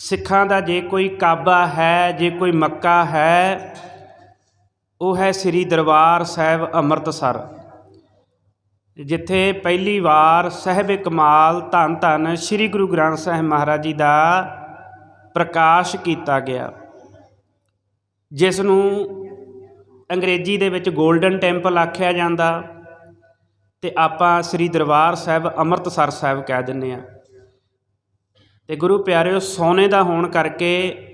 ਸਿੱਖਾਂ ਦਾ ਜੇ ਕੋਈ ਕਾਬਾ ਹੈ, ਜੇ ਕੋਈ ਮੱਕਾ ਹੈ, ਉਹ ਹੈ ਸ੍ਰੀ ਦਰਬਾਰ ਸਾਹਿਬ ਅੰਮ੍ਰਿਤਸਰ, ਜਿੱਥੇ ਪਹਿਲੀ ਵਾਰ ਸਾਹਿਬ ਕਮਾਲ ਧੰਨ ਧੰਨ ਸ੍ਰੀ ਗੁਰੂ ਗ੍ਰੰਥ ਸਾਹਿਬ ਮਹਾਰਾਜ ਜੀ ਦਾ ਪ੍ਰਕਾਸ਼ ਕੀਤਾ ਗਿਆ ਜਿਸ ਨੂੰ ਅੰਗਰੇਜ਼ੀ ਦੇ ਵਿੱਚ 골ਡਨ ਟੈਂਪਲ ਆਖਿਆ ਜਾਂਦਾ ਤੇ ਆਪਾਂ ਸ੍ਰੀ ਦਰਬਾਰ ਸਾਹਿਬ ਅੰਮ੍ਰਿਤਸਰ ਸਾਹਿਬ ਕਹਿ ਦਿੰਨੇ ਆ ਤੇ ਗੁਰੂ ਪਿਆਰਿਓ, ਸੋਨੇ ਦਾ ਹੋਣ ਕਰਕੇ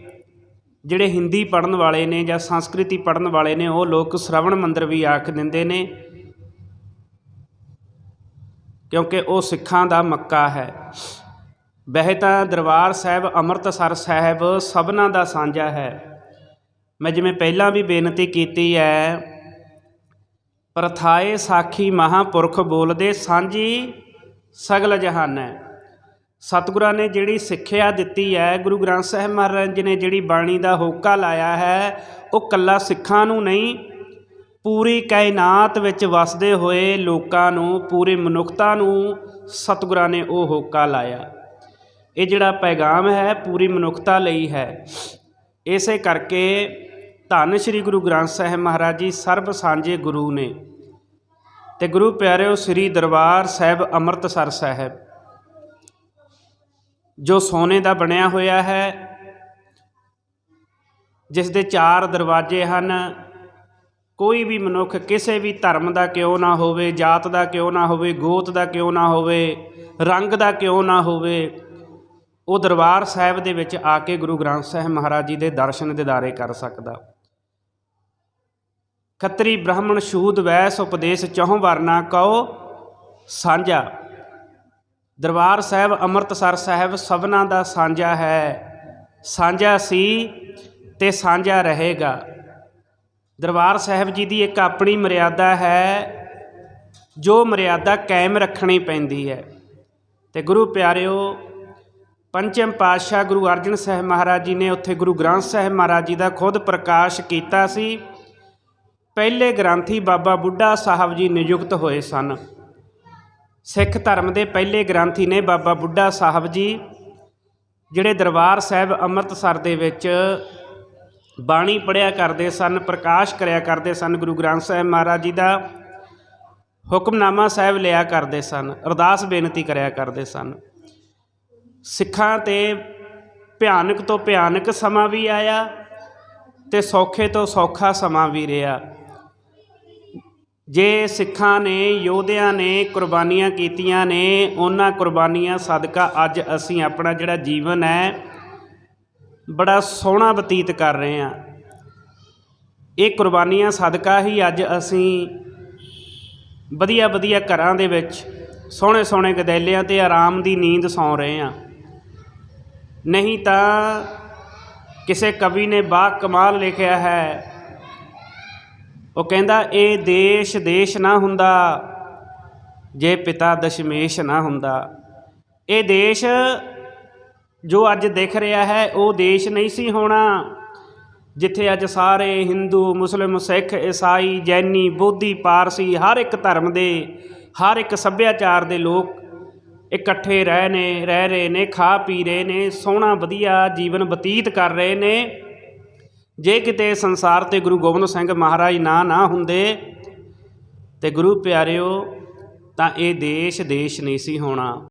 ਜਿਹੜੇ ਹਿੰਦੀ ਪੜਨ ਵਾਲੇ ਨੇ ਜਾਂ ਸੰਸਕ੍ਰਿਤੀ ਪੜਨ ਵਾਲੇ ਨੇ, ਉਹ ਲੋਕ ਸ਼ਰਵਣ ਮੰਦਰ ਵੀ ਆਖ ਦਿੰਦੇ ਨੇ। ਕਿਉਂਕਿ ਉਹ ਸਿੱਖਾਂ ਦਾ ਮੱਕਾ ਹੈ। ਵੈਸੇ ਤਾਂ ਦਰਬਾਰ ਸਾਹਿਬ, ਅੰਮ੍ਰਿਤਸਰ ਸਾਹਿਬ ਸਭਨਾਂ ਦਾ ਸਾਂਝਾ ਹੈ। ਮੈਂ ਜਿਵੇਂ ਪਹਿਲਾਂ ਵੀ ਬੇਨਤੀ ਕੀਤੀ ਹੈ, ਪ੍ਰਥਾਏ ਸਾਖੀ ਮਹਾਪੁਰਖ ਬੋਲਦੇ ਸਾਂਝੀ ਸਗਲ ਜਹਾਨ ਹੈ। ਸਤਿਗੁਰਾਂ ਨੇ ਜਿਹੜੀ ਸਿੱਖਿਆ ਦਿੱਤੀ ਹੈ, ਗੁਰੂ ਗ੍ਰੰਥ ਸਾਹਿਬ ਮਹਾਰਾਜ ਜੀ ਨੇ ਜਿਹੜੀ ਬਾਣੀ ਦਾ ਹੋਕਾ ਲਾਇਆ ਹੈ, ਉਹ ਕੱਲਾ ਸਿੱਖਾਂ ਨੂੰ ਨਹੀਂ, ਪੂਰੀ ਕਾਇਨਾਤ ਵਿੱਚ ਵਸਦੇ ਹੋਏ ਲੋਕਾਂ ਨੂੰ, ਪੂਰੀ ਮਨੁੱਖਤਾ ਨੂੰ ਸਤਿਗੁਰਾਂ ਨੇ ਉਹ ਹੋਕਾ ਲਾਇਆ। ਇਹ ਜਿਹੜਾ ਪੈਗਾਮ ਹੈ, ਪੂਰੀ ਮਨੁੱਖਤਾ ਲਈ ਹੈ। ਇਸੇ ਕਰਕੇ ਧੰਨ ਸ੍ਰੀ ਗੁਰੂ ਗ੍ਰੰਥ ਸਾਹਿਬ ਮਹਾਰਾਜ ਜੀ, ਸਰਬ ਸਾਂਝੇ ਗੁਰੂ ਨੇ। ਤੇ ਗੁਰੂ ਪਿਆਰਿਓ, ਸ੍ਰੀ ਦਰਬਾਰ ਸਾਹਿਬ ਅੰਮ੍ਰਿਤਸਰ ਸਾਹਿਬ। ਜੋ ਸੋਨੇ ਦਾ ਬਣਿਆ ਹੋਇਆ ਹੈ, ਜਿਸ ਦੇ ਚਾਰ ਦਰਵਾਜ਼ੇ ਹਨ, ਕੋਈ ਵੀ ਮਨੁੱਖ ਕਿਸੇ ਵੀ ਧਰਮ ਦਾ ਕਿਉਂ ਨਾ ਹੋਵੇ, ਜਾਤ ਦਾ ਕਿਉਂ ਨਾ ਹੋਵੇ, ਗੋਤ ਦਾ ਕਿਉਂ ਨਾ ਹੋਵੇ, ਰੰਗ ਦਾ ਕਿਉਂ ਨਾ ਹੋਵੇ, ਉਹ ਦਰਬਾਰ ਸਾਹਿਬ ਦੇ ਵਿੱਚ ਆ ਕੇ ਗੁਰੂ ਗ੍ਰੰਥ ਸਾਹਿਬ ਮਹਾਰਾਜ ਜੀ ਦੇ ਦਰਸ਼ਨ ਦਿਦਾਰੇ ਕਰ ਸਕਦਾ। ਖੱਤਰੀ ਬ੍ਰਾਹਮਣ ਸ਼ੂਦ ਵੈਸ ਉਪਦੇਸ਼ ਚੌਹ ਵਰਨਾ ਕਉ ਸਾਂਝਾ। ਦਰਬਾਰ ਸਾਹਿਬ ਅੰਮ੍ਰਿਤਸਰ ਸਾਹਿਬ ਸਭਨਾਂ ਦਾ ਸਾਂਝਾ ਹੈ। ਸਾਂਝਾ ਸੀ ਤੇ ਸਾਂਝਾ ਰਹੇਗਾ। ਦਰਬਾਰ ਸਾਹਿਬ ਜੀ ਦੀ ਇੱਕ ਆਪਣੀ ਮਰਿਆਦਾ ਹੈ, ਜੋ ਮਰਿਆਦਾ ਕਾਇਮ ਰੱਖਣੀ ਪੈਂਦੀ ਹੈ। ਤੇ ਗੁਰੂ ਪਿਆਰਿਓ ਪੰਚਮ ਪਾਤਸ਼ਾਹ ਗੁਰੂ ਅਰਜਨ ਸਾਹਿਬ ਮਹਾਰਾਜ ਜੀ ਨੇ ਉੱਥੇ ਗੁਰੂ ਗ੍ਰੰਥ ਸਾਹਿਬ ਮਹਾਰਾਜ ਜੀ ਦਾ ਖੁਦ ਪ੍ਰਕਾਸ਼ ਕੀਤਾ ਸੀ। ਪਹਿਲੇ ਗ੍ਰੰਥੀ ਬਾਬਾ ਬੁੱਢਾ ਸਾਹਿਬ ਜੀ ਨਿਯੁਕਤ ਹੋਏ ਸਨ। ਸਿੱਖ ਧਰਮ ਦੇ ਪਹਿਲੇ ਗ੍ਰੰਥੀ ਨੇ ਬਾਬਾ ਬੁੱਢਾ ਸਾਹਿਬ ਜੀ, ਜਿਹੜੇ ਦਰਬਾਰ ਸਾਹਿਬ ਅੰਮ੍ਰਿਤਸਰ ਦੇ ਵਿੱਚ ਬਾਣੀ ਪੜਿਆ ਕਰਦੇ ਸਨ, ਪ੍ਰਕਾਸ਼ ਕਰਿਆ ਕਰਦੇ ਸਨ, ਗੁਰੂ ਗ੍ਰੰਥ ਸਾਹਿਬ ਮਹਾਰਾਜ ਜੀ ਦਾ ਹੁਕਮਨਾਮਾ ਸਾਹਿਬ ਲਿਆ ਕਰਦੇ ਸਨ, ਅਰਦਾਸ ਬੇਨਤੀ ਕਰਿਆ ਕਰਦੇ ਸਨ। ਸਿੱਖਾਂ ਤੇ ਭਿਆਨਕ ਤੋਂ ਭਿਆਨਕ ਸਮਾਂ ਵੀ ਆਇਆ ਤੇ ਸੌਖੇ ਤੋਂ ਸੌਖਾ ਸਮਾਂ ਵੀ ਰਿਹਾ। ਜੇ ਸਿੱਖਾਂ ਨੇ, ਯੋਧਿਆਂ ਨੇ ਕੁਰਬਾਨੀਆਂ ਕੀਤੀਆਂ ਨੇ, ਉਹਨਾਂ ਕੁਰਬਾਨੀਆਂ ਸਦਕਾ ਅੱਜ ਅਸੀਂ ਆਪਣਾ ਜਿਹੜਾ ਜੀਵਨ ਹੈ, ਬੜਾ ਸੋਹਣਾ ਬਤੀਤ ਕਰ ਰਹੇ ਹਾਂ। ਇਹ ਕੁਰਬਾਨੀਆਂ ਸਦਕਾ ਹੀ ਅੱਜ ਅਸੀਂ ਵਧੀਆ ਵਧੀਆ ਘਰਾਂ ਦੇ ਵਿੱਚ ਸੋਹਣੇ ਸੋਹਣੇ ਗਦੈਲਿਆਂ ਤੇ ਆਰਾਮ ਦੀ ਨੀਂਦ ਸੌਂ ਰਹੇ ਹਾਂ। ਨਹੀਂ ਤਾਂ ਕਿਸੇ ਕਵੀ ਨੇ ਬਾ ਕਮਾਲ ਲਿਖਿਆ ਹੈ ਉਹ ਕਹਿੰਦਾ, ਇਹ ਦੇਸ਼ ਦੇਸ਼ ਨਾ ਹੁੰਦਾ, ਜੇ ਪਿਤਾ ਦਸ਼ਮੇਸ਼ ਨਾ ਹੁੰਦਾ। ਇਹ ਦੇਸ਼ ਜੋ ਅੱਜ ਦਿਖ ਰਿਹਾ ਹੈ, ਉਹ ਦੇਸ਼ ਨਹੀਂ ਸੀ ਹੋਣਾ। ਜਿੱਥੇ ਅੱਜ ਸਾਰੇ ਹਿੰਦੂ, ਮੁਸਲਿਮ, ਸਿੱਖ, ਈਸਾਈ, ਜੈਨੀ, ਬੋਧੀ, ਪਾਰਸੀ ਹਰ ਇੱਕ ਧਰਮ ਦੇ, ਹਰ ਇੱਕ ਸੱਭਿਆਚਾਰ ਦੇ ਲੋਕ ਇਕੱਠੇ ਰਹਿ ਨੇ, ਰਹਿ ਰਹੇ ਨੇ, ਖਾ ਪੀ ਰਹੇ ਨੇ, ਸੋਹਣਾ, ਵਧੀਆ ਜੀਵਨ ਬਤੀਤ ਕਰ ਰਹੇ ਨੇ। ਜੇ ਕਿਤੇ ਸੰਸਾਰ ਤੇ ਗੁਰੂ ਗੋਬਿੰਦ ਸਿੰਘ ਮਹਾਰਾਜ ਨਾ ਨਾ ਹੁੰਦੇ ਤੇ ਗੁਰੂ ਪਿਆਰਿਓ, ਤਾਂ ਇਹ ਦੇਸ਼ ਦੇਸ਼ ਨਹੀਂ ਸੀ ਹੋਣਾ।